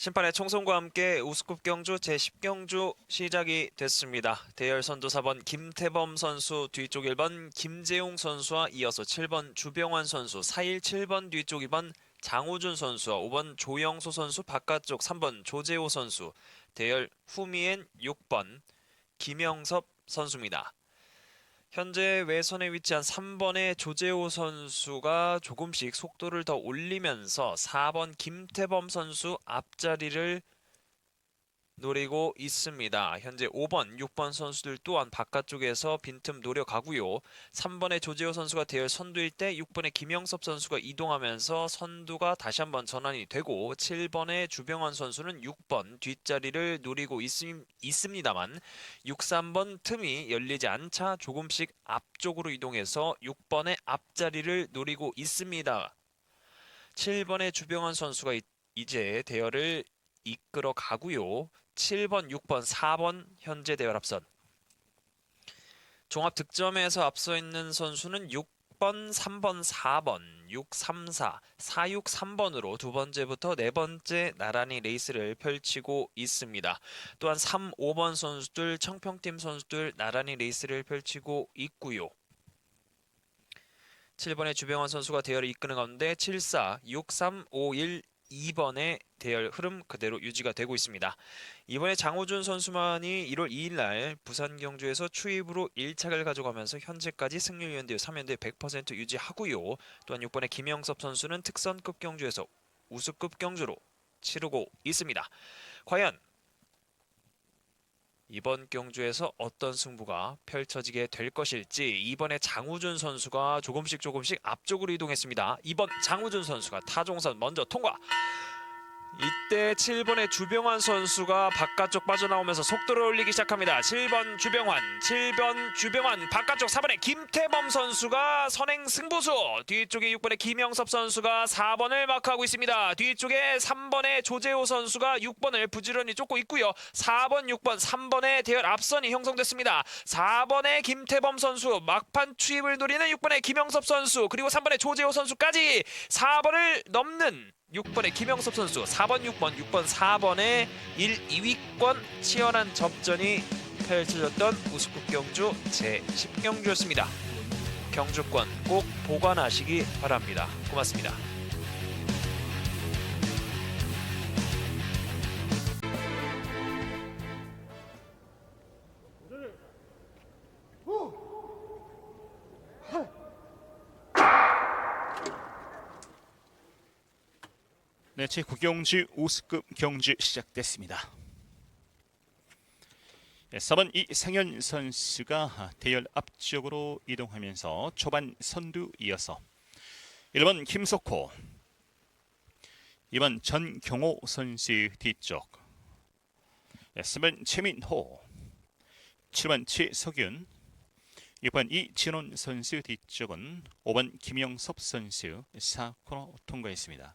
심판의 총선과 함께 우스컵 경주 제10경주 시작이 됐습니다. 대열 선두 4번 김태범 선수 뒤쪽 1번 김재용 선수와 이어서 7번 주병환 선수 4일 7번 뒤쪽 2번 장우준 선수와 5번 조영소 선수 바깥쪽 3번 조재호 선수 대열 후미엔 6번 김영섭 선수입니다. 현재 외선에 위치한 3번의 조재호 선수가 조금씩 속도를 더 올리면서 4번 김태범 선수 앞자리를 노리고 있습니다. 현재 5번, 6번 선수들 또한 바깥쪽에서 빈틈 노려가고요. 3번의 조재호 선수가 대열 선두일 때 6번의 김영섭 선수가 이동하면서 선두가 다시 한번 전환이 되고 7번의 주병환 선수는 6번 뒷자리를 노리고 있, 있습니다만 6, 3번 틈이 열리지 않자 조금씩 앞쪽으로 이동해서 6번의 앞자리를 노리고 있습니다. 7번의 주병환 선수가 이- 이제 대열을 이끌어 가고요. 7번, 6번, 4번 현재 대열 앞선. 종합 득점에서 앞서 있는 선수는 6번, 3번, 4번, 6, 3, 4, 4, 6, 3번으로 두 번째부터 네 번째 나란히 레이스를 펼치고 있습니다. 또한 3, 5번 선수들, 청평팀 선수들 나란히 레이스를 펼치고 있고요. 7번의 주병환 선수가 대열을 이끄는 가운데 7, 4, 6, 3, 5, 1, 2번의 대열 흐름 그대로 유지가 되고 있습니다. 이번에 장호준 선수만이 1월 2일 날 부산 경주에서 추입으로 1착을 가져가면서 현재까지 승률 연대 3연대 100% 유지하고요. 또한 6번의 김영섭 선수는 특선급 경주에서 우수급 경주로 치르고 있습니다. 과연 이번 경주에서 어떤 승부가 펼쳐지게 될 것일지 이번에 장우준 선수가 조금씩 조금씩 앞쪽으로 이동했습니다. 이번 장우준 선수가 타종선 먼저 통과. 이때 7번의 주병환 선수가 바깥쪽 빠져나오면서 속도를 올리기 시작합니다. 7번 주병환, 7번 주병환, 바깥쪽 4번의 김태범 선수가 선행 승부수. 뒤쪽에 6번의 김영섭 선수가 4번을 마크하고 있습니다. 뒤쪽에 3번의 조재호 선수가 6번을 부지런히 쫓고 있고요. 4번, 6번, 3번의 대열 앞선이 형성됐습니다. 4번의 김태범 선수, 막판 추입을 노리는 6번의 김영섭 선수, 그리고 3번의 조재호 선수까지 4번을 넘는 6번의 김영섭 선수, 4번, 6번, 6번, 4번의 1, 2위권 치열한 접전이 펼쳐졌던 우스국 경주 제10경주였습니다. 경주권 꼭 보관하시기 바랍니다. 고맙습니다. 네, 제9경주 우스급 경주 시작됐습니다. 네, 4번 이상현 선수가 대열 앞쪽으로 이동하면서 초반 선두 이어서 1번 김석호 2번 전경호 선수 뒤쪽 네, 3번 최민호 7번 최석윤 6번 이진원 선수 뒤쪽은 5번 김영섭 선수 4코너 통과했습니다.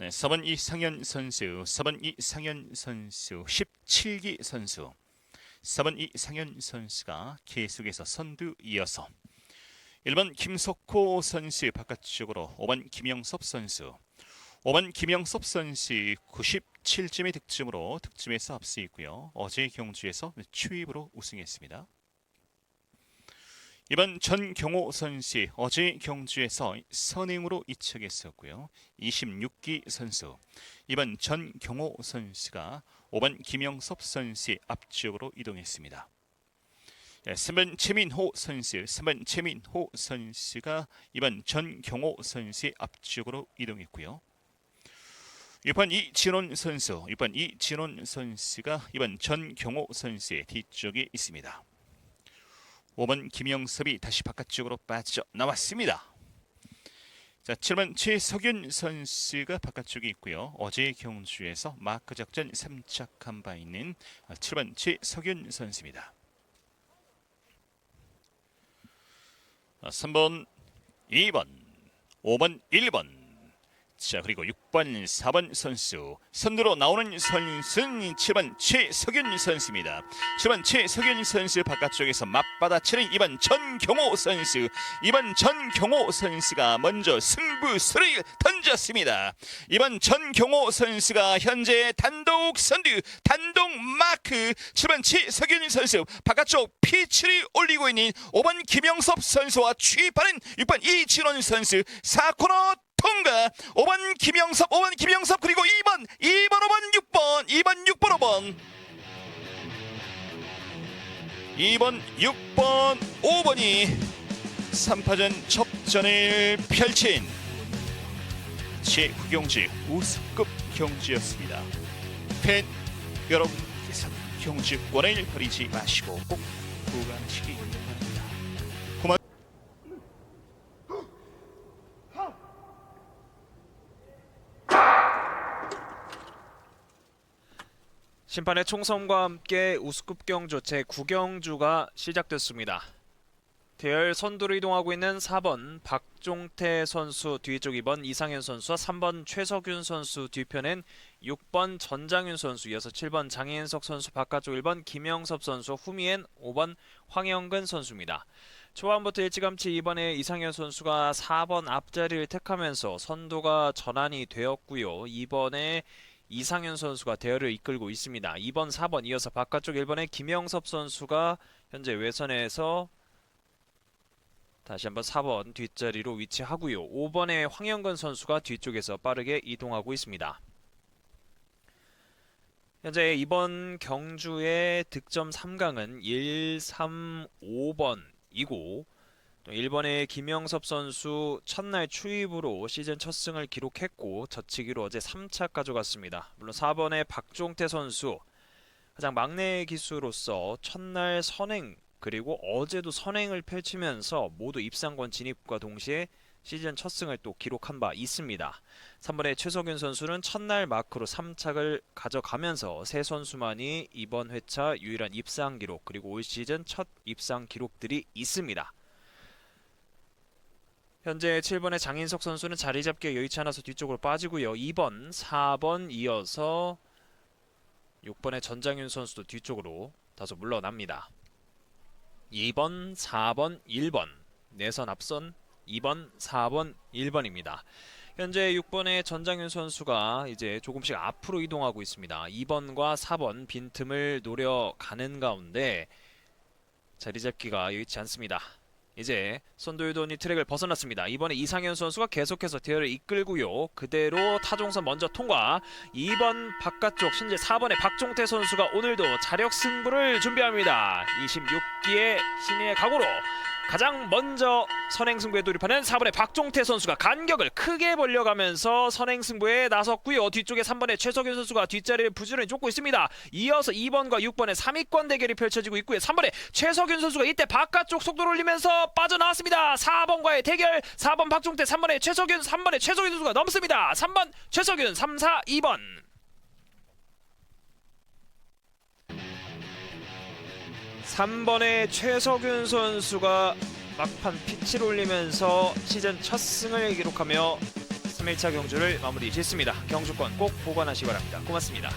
네, 4번 이상현 선수, 4번 이상현 선수, 17기 선수, 4번 이상현 선수가 계속해서 선두 이어서 1번 김석호 선수 바깥쪽으로 5번 김영섭 선수, 5번 김영섭 선수 97점의 득점으로 득점에서 앞서 있고요. 어제 경주에서 추입으로 우승했습니다. 이번 전경호 선수 어제 경주에서 선행으로 이착했었고요. 26기 선수 이번 전경호 선수가 5번 김영섭 선수의 앞쪽으로 이동했습니다. 예, 3번 최민호 선수, 3번 최민호 선수가 이번 전경호 선수의 앞쪽으로 이동했고요. 6번 이진원 선수, 6번 이진원 선수가 이번 전경호 선수의 뒤쪽에 있습니다. 5번 김영섭이 다시 바깥쪽으로 빠져 나왔습니다. 자, 7번 최석윤 선수가 바깥쪽에 있고요. 어제 경주에서 마크 작전 3착한 바 있는 7번 최석윤 선수입니다. 3번, 2번, 5번, 1번, 자 그리고 6번 4번 선수. 선두로 나오는 선수는 7번 최석윤 선수입니다. 7번 최석윤 선수 바깥쪽에서 맞받아치는 2번 전경호 선수. 2번 전경호 선수가 먼저 승부수를 던졌습니다. 2번 전경호 선수가 현재 단독 선두 단독 마크. 7번 최석윤 선수 바깥쪽 피치를 올리고 있는 5번 김영섭 선수와 취입하는 6번 이진원 선수. 4코너 통과 5번 김영섭 5번 김영섭 그리고 2번 2번 5번 6번 2번 6번 5번 2번 6번 5번이 3파전 접전을 펼친 제9경지 우승급 경주였습니다 팬 여러분께서 경주권을 버리지 마시고 꼭 구간하시 심판의 총선과 함께 우스급 경주 제 9경주가 시작됐습니다. 대열 선두를 이동하고 있는 4번 박종태 선수 뒤쪽 2번 이상현 선수와 3번 최석윤 선수 뒤편엔 6번 전장윤 선수 이어서 7번 장인석 선수 바깥쪽 1번 김영섭 선수 후미엔 5번 황영근 선수입니다. 초반부터 일찌감치 이번에 이상현 선수가 4번 앞자리를 택하면서 선두가 전환이 되었고요. 이번에 이상현 선수가 대열을 이끌고 있습니다. 2번, 4번 이어서 바깥쪽 1번에 김영섭 선수가 현재 외선에서 다시 한번 4번 뒷자리로 위치하고요. 5번에 황영근 선수가 뒤쪽에서 빠르게 이동하고 있습니다. 현재 이번 경주의 득점 3강은 1, 3, 5번이고 또 1번의 김영섭 선수 첫날 추입으로 시즌 첫 승을 기록했고 저치기로 어제 3차 가져갔습니다. 물론 4번의 박종태 선수 가장 막내 기수로서 첫날 선행 그리고 어제도 선행을 펼치면서 모두 입상권 진입과 동시에 시즌 첫 승을 또 기록한 바 있습니다. 3번의 최석윤 선수는 첫날 마크로 3착을 가져가면서 세 선수만이 이번 회차 유일한 입상 기록 그리고 올 시즌 첫 입상 기록들이 있습니다. 현재 7번의 장인석 선수는 자리 잡기에 여의치 않아서 뒤쪽으로 빠지고요. 2번, 4번 이어서 6번의 전장윤 선수도 뒤쪽으로 다소 물러납니다. 2번, 4번, 1번 내선 앞선 2번, 4번, 1번입니다. 현재 6번의 전장윤 선수가 이제 조금씩 앞으로 이동하고 있습니다. 2번과 4번 빈틈을 노려가는 가운데 자리 잡기가 여의치 않습니다. 이제 선도유돈이 트랙을 벗어났습니다. 이번에 이상현 선수가 계속해서 대열을 이끌고요. 그대로 타종선 먼저 통과. 2번 바깥쪽 신재 4번의 박종태 선수가 오늘도 자력 승부를 준비합니다. 26기의 신의 각오로 가장 먼저 선행 승부에 돌입하는 4번의 박종태 선수가 간격을 크게 벌려가면서 선행 승부에 나섰고요. 뒤쪽에 3번의 최석윤 선수가 뒷자리를 부지런히 쫓고 있습니다. 이어서 2번과 6번의 3위권 대결이 펼쳐지고 있고요. 3번의 최석윤 선수가 이때 바깥쪽 속도를 올리면서 빠져나왔습니다. 4번과의 대결 4번 박종태 3번의 최석윤 3번의 최석윤 선수가 넘습니다. 3번 최석윤 3, 4, 2번 3번의 최석윤 선수가 막판 피치를 올리면서 시즌 첫 승을 기록하며 3일차 경주를 마무리 짓습니다. 경주권 꼭 보관하시기 바랍니다. 고맙습니다.